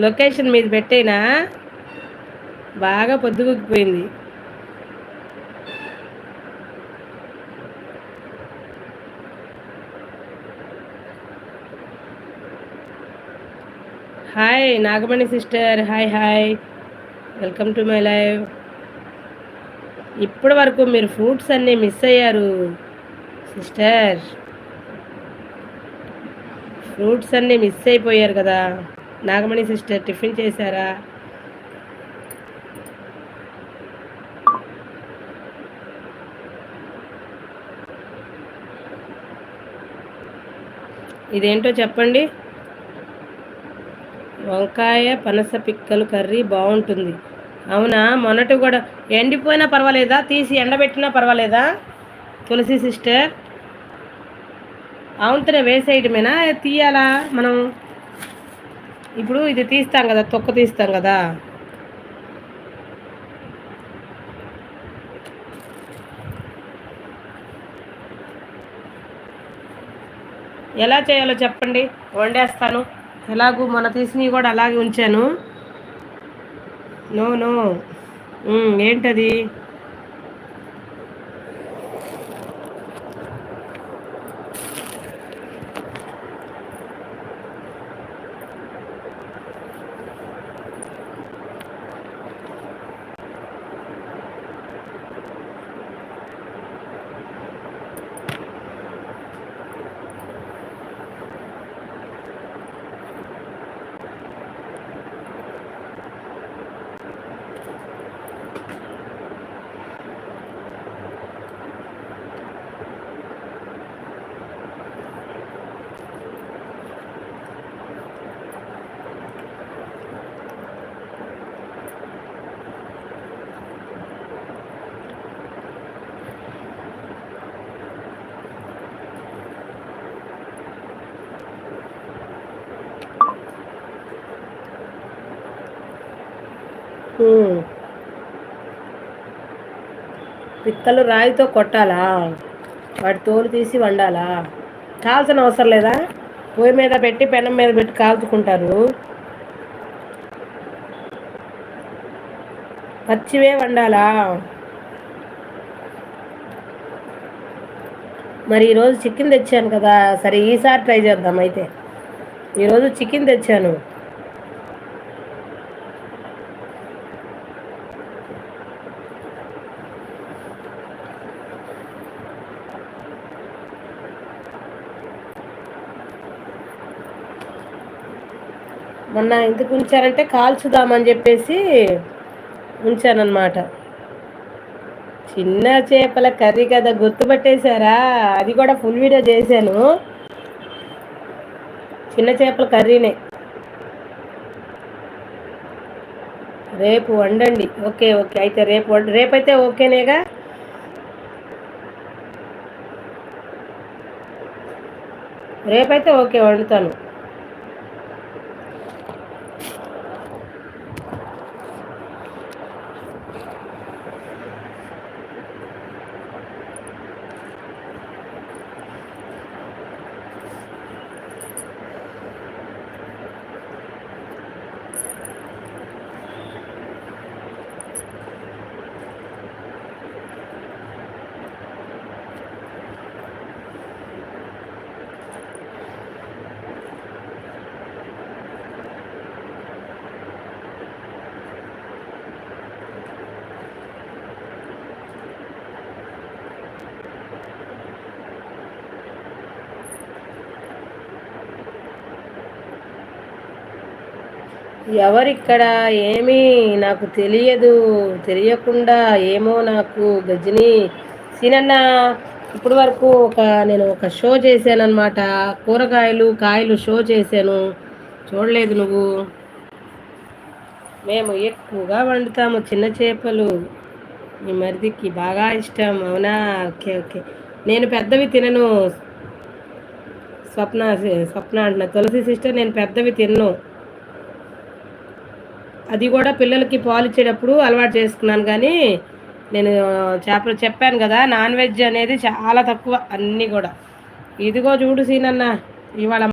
Location మీద పెట్టేనా? బాగా పొద్దుగుకిపోయింది hi Nagamani sister hi hi. Welcome to my live. ఇప్పటి వరకు మీరు ఫ్రూట్స్ అన్నీ మిస్ అయ్యారు సిస్టర్. ఫ్రూట్స్ అన్నీ మిస్ అయిపోయారు కదా. నాగమణి సిస్టర్ టిఫిన్ చేశారా? ఇదేంటో చెప్పండి. వంకాయ పనస పిక్కలు కర్రీ బాగుంటుంది. అవునా? మొన్నటి కూడా ఎండిపోయినా పర్వాలేదా? తీసి ఎండబెట్టినా పర్వాలేదా? తులసి సిస్టర్ అవునుతనే వేసేయటమేనా తీయాలా మనం? ఇప్పుడు ఇది తీస్తాం కదా తొక్క తీస్తాం కదా. ఎలా చేయాలో చెప్పండి. వండేస్తాను. ఎలాగూ మొన్న తీసినవి కూడా అలాగే ఉంచాను. No no. ఏంటది? పిక్కలు రాయితో కొట్టాలా? వాటి తోలు తీసి వండాలా? కాల్చిన అవసరం లేదా? పొయ్యి మీద పెట్టి పెనం మీద పెట్టి కాల్చుకుంటారు. పచ్చివే వండాలా? మరి ఈరోజు చికెన్ తెచ్చాను కదా సరే ఈసారి ట్రై చేద్దాం అయితే. ఈరోజు చికెన్ తెచ్చాను. మొన్న ఎందుకు ఉంచారంటే కాల్చుదామని చెప్పేసి ఉంచానన్నమాట. చిన్న చేపల కర్రీ కదా గుర్తుపట్టేశారా? అది కూడా ఫుల్ వీడియో చేశాను. చిన్న చేపల కర్రీనే. రేపు వండండి. Okay okay. అయితే రేపు రేపైతే ఓకేనేగా? రేపైతే ఓకే వండుతాను. ఎవరిక్కడ ఏమీ నాకు తెలియదు తెలియకుండా ఏమో నాకు గజని. సీనన్న ఇప్పటి వరకు ఒక నేను ఒక షో చేశాను అనమాట కూరగాయలు కాయలు షో చేశాను. చూడలేదు నువ్వు. మేము ఎక్కువగా వండుతాము చిన్న చేపలు. మీ మరిదికి బాగా ఇష్టం అవునా? Okay okay. నేను పెద్దవి తినను. స్వప్న స్వప్న అంటున్నా. తులసి సిస్టర్ నేను పెద్దవి తిన్నాను అది కూడా పిల్లలకి పాలు ఇచ్చేటప్పుడు అలవాటు చేసుకున్నాను. కానీ నేను చేపలు చెప్పాను కదా నాన్ వెజ్ అనేది చాలా తక్కువ అన్నీ కూడా. ఇదిగో చూడు సీనన్న ఇవాళ